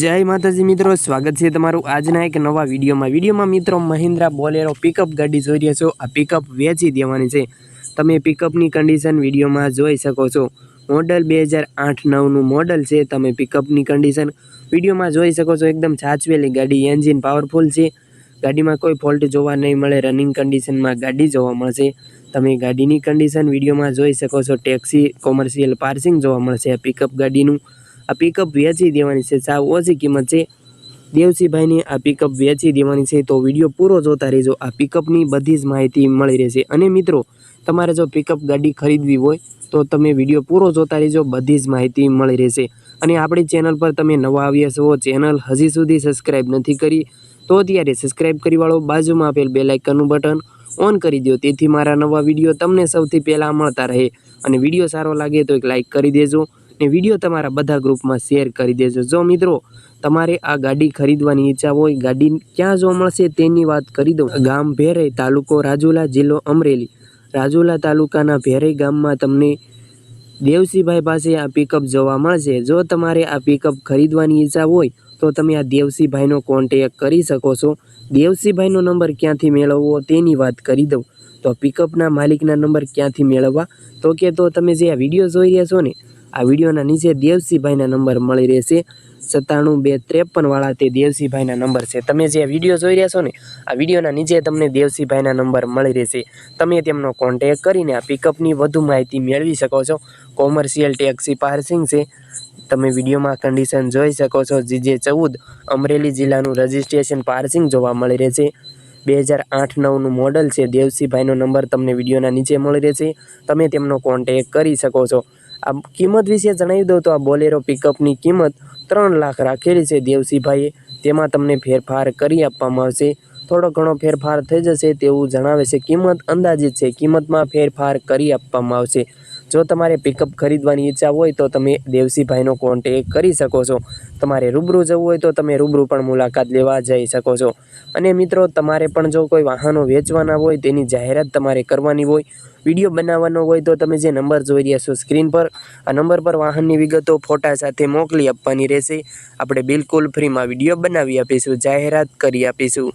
જય માતાજી મિત્રો, સ્વાગત છે તમારું આજના એક નવા વિડીયોમાં. વિડીયોમાં મિત્રો મહિન્દ્રા બોલેરો પિકઅપ ગાડી જોઈ રહ્યા છો. આ પિકઅપ વેચી દેવાની છે. તમે પિકઅપની કન્ડિશન વિડીયોમાં જોઈ શકો છો. મોડલ બે હજાર આઠ નવનું મોડલ છે. તમે પિકઅપની કન્ડિશન વિડીયોમાં જોઈ શકો છો. એકદમ સાચવેલી ગાડી એન્જિન પાવરફુલ છે. ગાડીમાં કોઈ ફોલ્ટ જોવા નહીં મળે. રનિંગ કન્ડિશનમાં ગાડી જોવા મળશે. તમે ગાડીની કન્ડિશન વિડીયોમાં જોઈ શકો છો. ટેક્સી કોમર્શિયલ પાર્સિંગ જોવા મળશે આ પિકઅપ ગાડીનું. આ પિકઅપ વેચી દેવાની છે. સાવ ઓછી કિંમત છે. દેવસીભાઈને આ પિકઅપ વેચી દેવાની છે તો વીડિયો પૂરો જોતા રહેજો. આ પિકઅપની બધી જ માહિતી મળી રહેશે. અને મિત્રો, તમારે જો પિકઅપ ગાડી ખરીદવી હોય, તો તમે વીડિયો પૂરો જોતા રહેજો. બધી જ માહિતી મળી રહેશે. અને આપણી ચેનલ પર તમે નવા આવ્યા છો, ચેનલ હજી સુધી સબસ્ક્રાઈબ નથી કરી, તો અત્યારે સબસ્ક્રાઈબ કરી વાળો બાજુમાં આપેલ બે લાઇકનનું બટન ઓન કરી દો. તેથી મારા નવા વીડિયો તમને સૌથી પહેલાં મળતા રહે. અને વીડિયો સારો લાગે તો એક લાઇક કરી દેજો. ને વીડિયો તમારા બધા ગ્રુપમાં શેર કરી દેજો. જો મિત્રો તમારે આ ગાડી ખરીદવાની ઈચ્છા હોય, ગાડી ક્યાં જોવા મળશે તેની વાત કરી દઉં. ગામ ભેરઈ તાલુકો રાજુલા જિલ્લો અમરેલી. રાજુલા તાલુકાના ભેરઈ ગામમાં તમને દેવસીભાઈ પાસે આ પિકઅપ જોવા મળશે. જો તમારે આ પિકઅપ ખરીદવાની ઈચ્છા હોય, તો તમે આ દેવસીભાઈનો કોન્ટેક કરી શકો છો. દેવસીભાઈનો નંબર ક્યાંથી મેળવવો તેની વાત કરી દઉં. તો પિકઅપના માલિકના નંબર ક્યાંથી મેળવવા? તો કે તો તમે જે આ વીડિયો જોઈ રહ્યા છો ને આ વિડીયોના નીચે દેવસીભાઈના નંબર મળી રહેશે. સત્તાણું બે ત્રેપનવાળા તે દેવસીભાઈના નંબર છે. તમે જે વીડિયો જોઈ રહ્યા છો ને, આ વિડીયોના નીચે તમને દેવસીભાઈના નંબર મળી રહેશે. તમે તેમનો કોન્ટેક કરીને આ પિકઅપની વધુ માહિતી મેળવી શકો છો. કોમર્શિયલ ટેક્સી પાર્સિંગ છે. તમે વિડીયોમાં કન્ડિશન જોઈ શકો છો. જીજે ચૌદ અમરેલી જિલ્લાનું રજિસ્ટ્રેશન પાર્સિંગ જોવા મળી રહેશે. બે હજાર આઠ નવનું મોડલ છે. દેવસીભાઈનો નંબર તમને વિડીયોના નીચે મળી રહેશે. તમે તેમનો કોન્ટેક કરી શકો છો. આ કિંમત વિશે જણાવી દઉં તો આ બોલેરો પિકઅપની કિંમત ત્રણ લાખ રાખેલી છે દેવસીભાઈએ. તેમાં તમને ફેરફાર કરી આપવામાં આવશે. થોડો ઘણો ફેરફાર થઈ જશે તેવું જણાવે છે. કિંમત અંદાજિત છે. કિંમતમાં ફેરફાર કરી આપવામાં આવશે. જો તમારે પિકઅપ ખરીદવાની ઈચ્છા હોય તો તમે દેવસીભાઈનો કોન્ટેક કરી શકો છો. તમારે રૂબરૂ જવું હોય તો તમે રૂબરૂ પણ મુલાકાત લેવા જઈ શકો છો. અને મિત્રો, તમારે પણ જો કોઈ વાહનો વેચવાના હોય તેની જાહેરાત તમારે કરવાની હોય, વીડિયો બનાવવાનો હોય તો તમે જે નંબર જોઈ રહ્યા છો સ્ક્રીન પર, આ નંબર પર વાહનની વિગતો ફોટા સાથે મોકલી આપવાની રહેશે. આપણે બિલકુલ ફ્રીમાં વીડિયો બનાવી આપીશું, જાહેરાત કરી આપીશું.